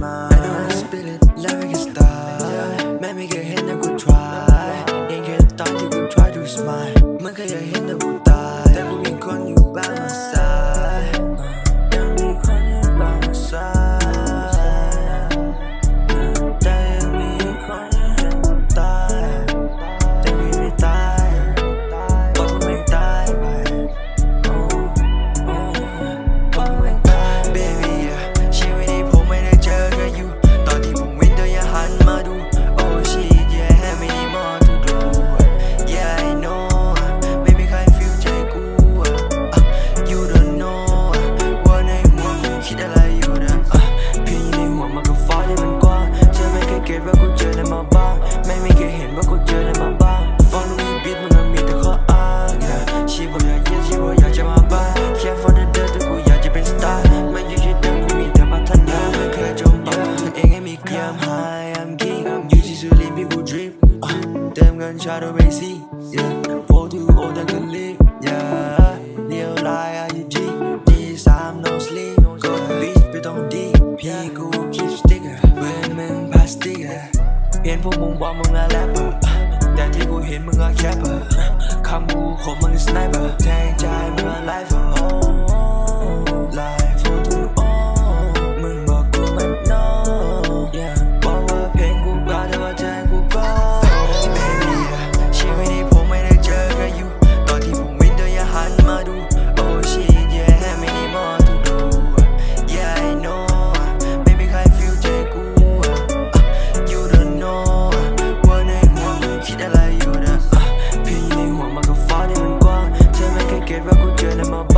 mind I know how to spit it, lyric is style Mẹ mình kể hết nơi của try Nhìn kể tao như của try to smile Mới kể hết nơi của tài Tại cũng nhìn con như ba mà ที่สุริมีบูดริปเติมเงินชาโดเบซี่โฟทูโอแต่เงินรีบเดียวลายอายุจีดีสาม no sleep กดบีชไปต้องดีพี่กูคิดสติ๊กเกอร์เว้นมึงพลาสติกเห็นพวกมึงว่ามึงอะแรปเปอร์แต่ที่กูเห็นมึงอะแคปเปอร์คำกูของมึงสไนเปอร์แทงใจมึงอะไลฟ์เอร์ Get va good, Jenna,